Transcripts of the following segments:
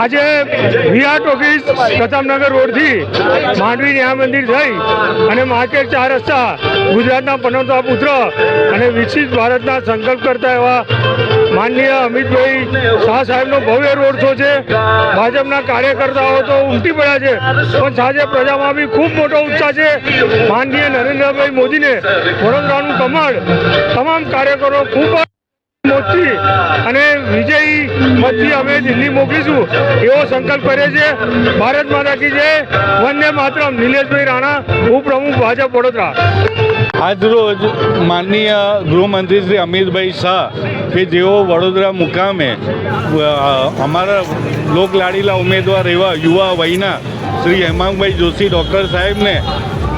આજે વિહાર ટોકીસ પ્રતાપનગર રોડથી માંડવી ન્યાય મંદિર થઈ અને માર્કેટ ચાર રસ્તા, ગુજરાતના પનોતા પુત્ર અને વિકસિત ભારતના સંકલ્પ કરતા એવા માનનીય અમિતભાઈ શાહ સાહેબનો ભવ્ય રોડ શો છે. ભાજપના કાર્યકર્તાઓ તો ઉમટી પડ્યા છે, પણ સાંજે પ્રજામાં બી ખૂબ મોટો ઉત્સાહ છે. માનનીય નરેન્દ્રભાઈ મોદીને વડોદરાનું કમળ, તમામ કાર્યકરો ખૂબ મોતથી અને વિજયી મતથી અમે દિલ્હી મોકલીશું. એવો સંકલ્પ કરે છે ભારત માતા કી જય. વંદે માતરમ. નિલેશભાઈ રાણા ઉપપ્રમુખ ભાજપ વડોદરા. આજરોજ માનનીય ગૃહમંત્રી શ્રી અમિતભાઈ શાહ કે જેઓ વડોદરા મુકામે અમારા લોકલાડીલા ઉમેદવાર એવા યુવા વયના શ્રી હેમાંગભાઈ જોશી ડૉક્ટર સાહેબને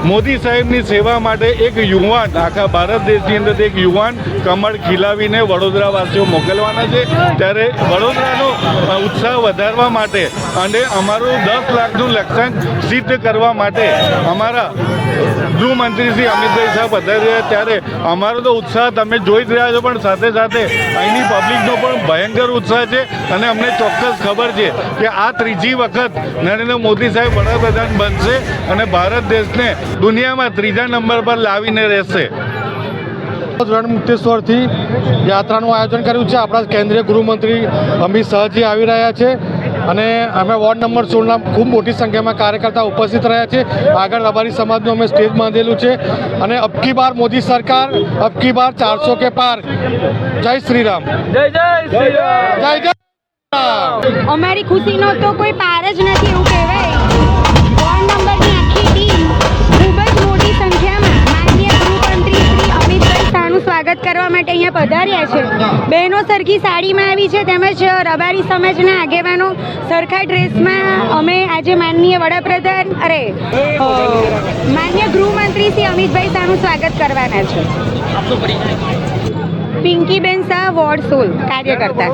મોદી સાહેબની સેવા માટે એક યુવાન, આખા ભારત દેશની અંદર એક યુવાન કમળ ખીલાવીને વડોદરાવાસીઓ મોકલવાના છે. ત્યારે વડોદરાનો ઉત્સાહ વધારવા માટે અને અમારું દસ લાખનું લક્ષ્યાંક સિદ્ધ કરવા માટે અમારા ગૃહમંત્રી શ્રી અમિતભાઈ શાહ વધારી રહ્યા ત્યારે અમારો તો ઉત્સાહ તમે જોઈ જ રહ્યા છો, પણ સાથે સાથે અહીંની પબ્લિકનો પણ ભયંકર ઉત્સાહ છે અને અમને ચોક્કસ ખબર છે કે આ ત્રીજી વખત નરેન્દ્ર મોદી સાહેબ વડાપ્રધાન બનશે અને ભારત દેશને દુનિયામાં ત્રીજા નંબર પર લાવીને રહેશે. રણમુક્તેશ્વરથી યાત્રાનું આયોજન કર્યું છે. આપણા કેન્દ્રીય ગૃહમંત્રી અમિત શાહજી આવી રહ્યા છે અને અમે વોર્ડ નંબર સોળના ખૂબ મોટી સંખ્યામાં કાર્યકર્તા ઉપસ્થિત રહ્યા છે. આગળ રબારી સમાજનું અમે સ્ટેજ બાંધેલું છે અને અબકી બાર મોદી સરકાર અબકી બાર ચારસો કે પાર. જય શ્રી રામ જય જય જય જય અમારી ખુશીનો તો કોઈ પાર જ નથી. સ્વાગત કરવા માટે અહીંયા પધાર્યા છે. બહેનો સરખી સાડીમાં આવી છે તેમજ રબારી સમાજના આગેવાનો સરખા ડ્રેસમાં અમે આજે માનનીય વડાપ્રધાન અરે અ, માનનીય ગૃહમંત્રી શ્રી અમિતભાઈ શાહનું સ્વાગત કરવાના છે. પિંકીબેન શાહ વોર્ડ સોલ કાર્યકર્તા.